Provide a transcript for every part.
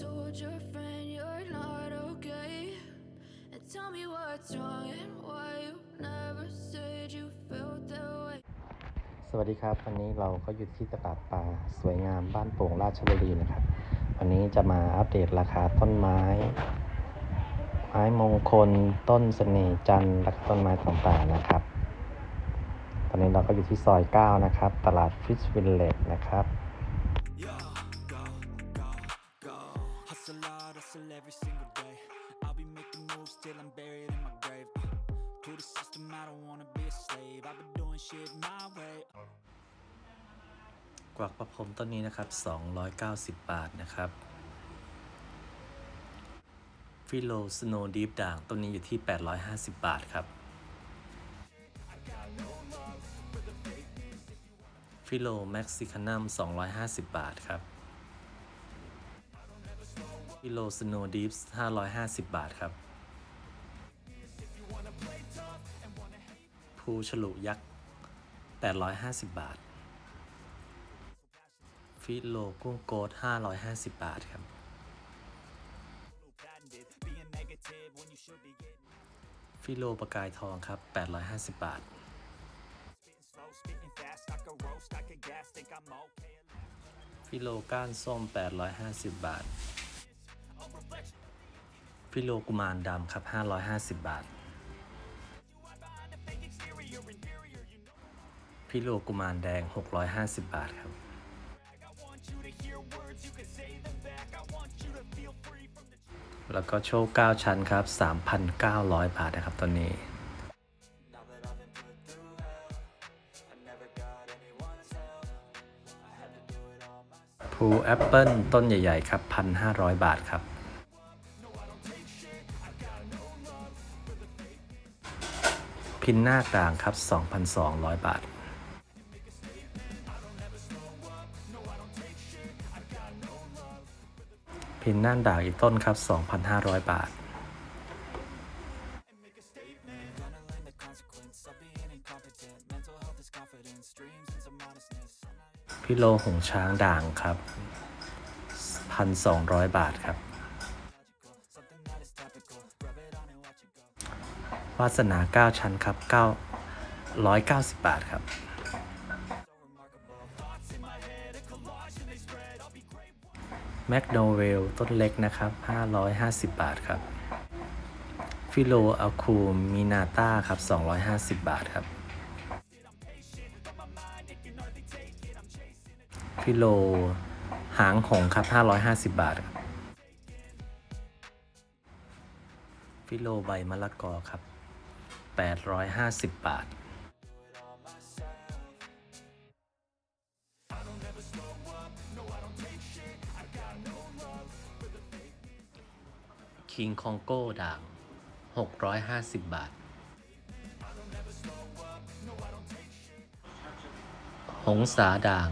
told your friend you're not okay? And tell me what's wrong and why you never said you felt that way. สวัสดีครับ วันนี้เราก็อยู่ที่ตลาดปลาสวยงามบ้านโป่งราชบุรีนะครับ วันนี้จะมาอัปเดตราคาต้นไม้ ไม้มงคลต้นเสน่ห์จันทร์และต้นไม้ต่างๆนะครับ ตอนนี้เราก็อยู่ที่ซอย 9 นะครับ ตลาดฟิชวิลเลจนะครับ hustle every single day. I'll be making moves till I'm buried in my grave. Uh, to the system, I don't wanna be a slave. I've been doing shit my way. กวักประพรมต้นนี้นะครับ 290 บาทนะครับฟิโลสโนดีฟด่างต้นนี้อยู่ที่ 850 บาทครับฟิโลแม็กซิคานัม250 บาทครับ กิโลสโนดิฟส์550 บาทครับภูฉลุยักษ์ 850 บาทฟิโลกุ้งโกด550 บาทครับ ฟิโลประกายทองครับ 850 บาท ฟิโลก้านส้ม 850 บาท ฟิโลกุมารดำครับ 550 บาท ฟิโลกุมารแดง 650 บาทครับแล้วก็โชว์ 9 ชั้นครับ 3,900 บาทนะครับตอนนี้ ภูแอปเปิลต้นใหญ่ ๆ ครับ 1,500 บาทครับ กินหน้ากลางครับ 2,200 บาท พินน่านด่างอีกต้นครับ 2,500 บาท พิโลหงช้างด่างครับ 1,200 บาทครับ วาสนา 9 ชั้นครับ 990 บาทครับ แมกโนเวลต้นเล็กนะครับ 550 บาทครับ ฟิโลอาคูมินาต้าครับ 250 บาทครับ ฟิโลหางหงครับ 550 บาทครับฟิโลใบมะละกอครับ 850 บาท คิงคองโก้ด่าง 650 บาท หงสาด่าง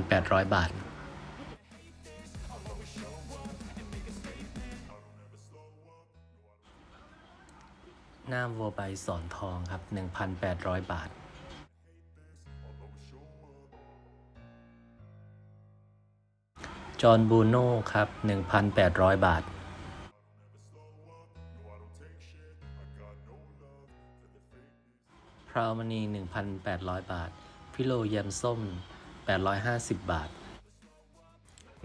1,800 บาท หน้าวัวใบสอนทองครับ 1,800 บาท จอห์นบูโน่ครับ 1,800 บาท พราวมณี 1,800 บาท พิโลแยมส้ม 850 บาท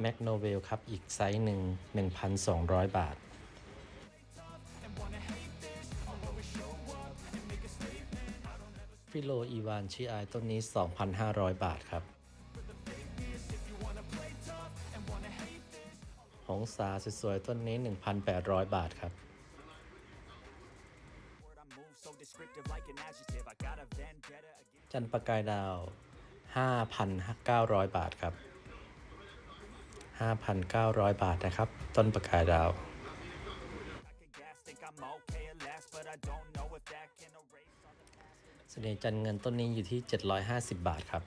แมกโนเวลครับ อีกไซส์หนึ่ง1,200 บาท ฟิโลอีวานชิอายต้นนี้ 2,500 บาทครับ หงสาสวยๆต้นนี้ 1,800 บาทครับ จันประกายดาว 5,900 บาทครับ 5,900 บาทนะครับ ต้นประกายดาว สนใหญ่จันเงินต้นนี้อยู่ที่ 750 บาทครับ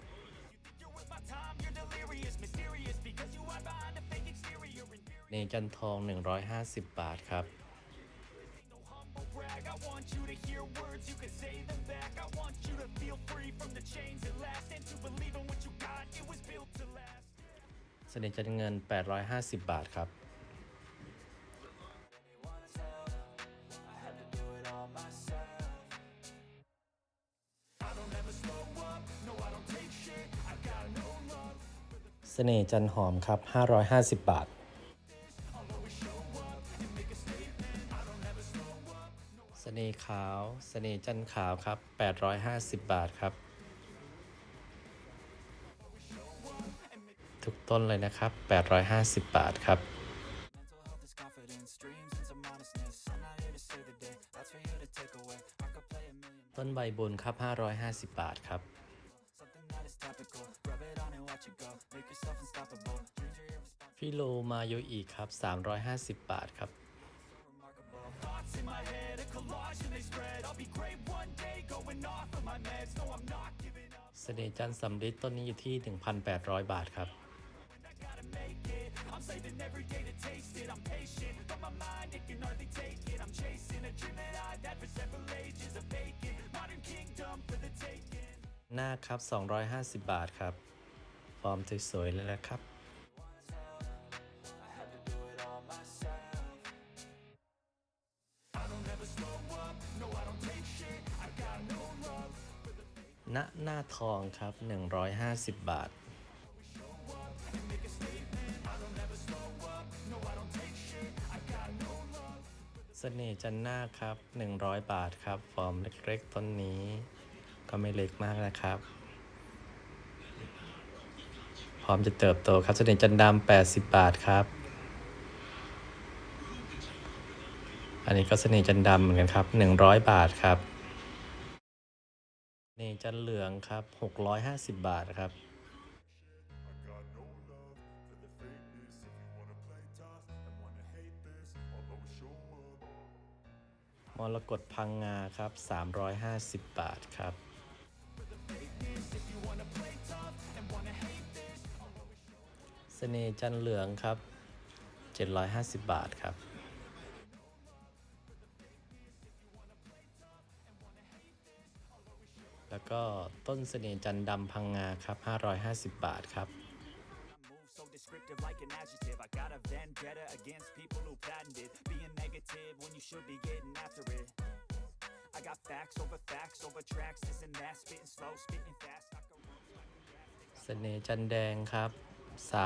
เนจันทอง 150 บาทครับ เสน่ห์จันเงิน 850 บาทครับ เสน่ห์จันหอมครับ 550 บาท เสน่ห์ขาว เสน่ห์จันขาวครับ 850 บาทครับ ทุกต้นเลยนะครับ 850 บาทครับ ต้นใบบนครับ 550 บาทครับ are irresponsible. ฟิโลมาโยอีครับ 350 บาทครับ remarkable. Thoughts in my head, a collage and they spread. I'll be great one day, going off of my meds. No, I'm not giving up. เสน่ห์จันทร์สำริดต้นนี้อยู่ที่ 1,800 บาทครับ I gotta make it. I'm saving every day to taste it. I'm patient, but my mind it can hardly take it. I'm chasing a dream that I've had for several ages. A vacant modern kingdom for the taking. หน้าครับ 250 บาทครับ ฟอร์มสวยๆเลยนะครับ ณหน้าทองครับ 150 บาท เสน่ห์จันหน้าครับ 100 บาทครับ ฟอร์มเล็กๆ ต้นนี้ ก็ไม่เล็กมากนะครับ พร้อมจะเติบโตครับ เสน่ห์จันดำ80 บาทครับ อันนี้ก็เสน่ห์จันดำเหมือนกันครับ 100 บาทครับ จันเหลืองครับ 650 บาทครับ I got no love for the fakeness. If you wanna play tough and wanna hate this, I'll always show up. มรกตพังงาครับ 350 บาทครับ เสน่ห์จันเหลืองครับ 750 บาทครับ แล้วก็ต้นเสน่ห์จันดำพังงาครับ 550 บาทครับ Move so descriptive like an adjective. I got a vendetta against people who patented being negative when you should be getting after it. I got facts over facts over tracks, this and that, spitting slow, spitting fast. I can roll like a gas. เสน่ห์จันแดงครับ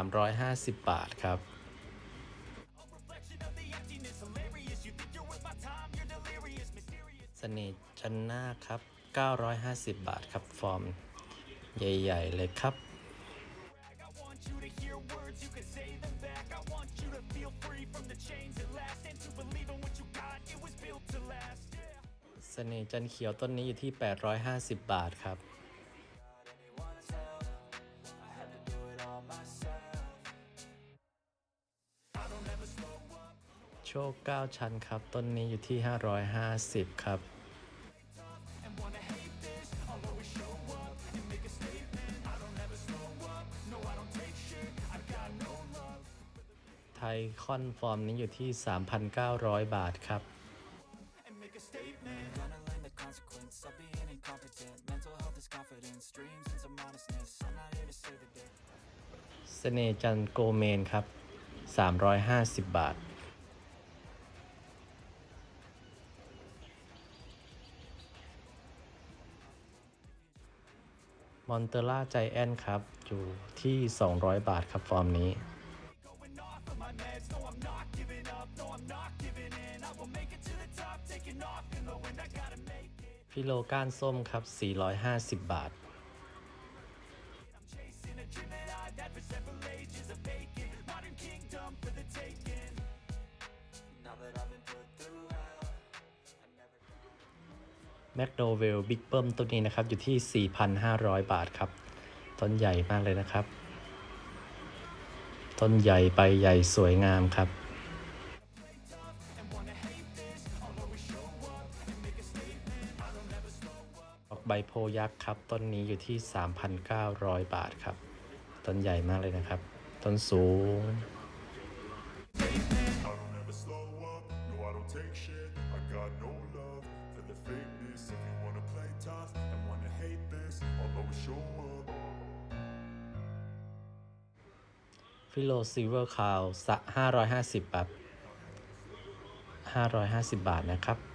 350 บาทครับ A reflection of the emptiness, hilarious. You think you're worth my time, you're delirious, mysterious. เสน่ห์จันนาคครับ 950 บาทครับ ฟอร์ม ใหญ่ ๆ เลยครับ เสน่ห์จันเขียวต้นนี้อยู่ที่ 850 บาทครับโชค 9 ชั้นครับ ต้นนี้อยู่ที่ 550 ครับ คอนฟอร์มนี้อยู่ที่ 3,900 บาทครับ เสนจันโกเมนครับ 350 บาทมอนเตล่าใจแอนครับ อยู่ที่ 200 บาทครับ ฟอร์มนี้ิโลก้านส้มครับ 450 บาท แมคโดเวลบิ๊กเบิ้มตัวนี้นะครับ อยู่ที่ 4,500 บาทครับ ต้นใหญ่มากเลยนะครับ ต้นใหญ่ไปใหญ่สวยงามครับ ใบโพยักษ์ครับ ต้นนี้อยู่ที่ 3,900 บาทครับ ต้นใหญ่มากเลยนะครับ ต้นสูง ฟิโลซิเวอร์คาวสะ550 ครับ 550 บาทนะครับ